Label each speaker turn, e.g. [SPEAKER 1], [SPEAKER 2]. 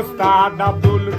[SPEAKER 1] Ustad Abdul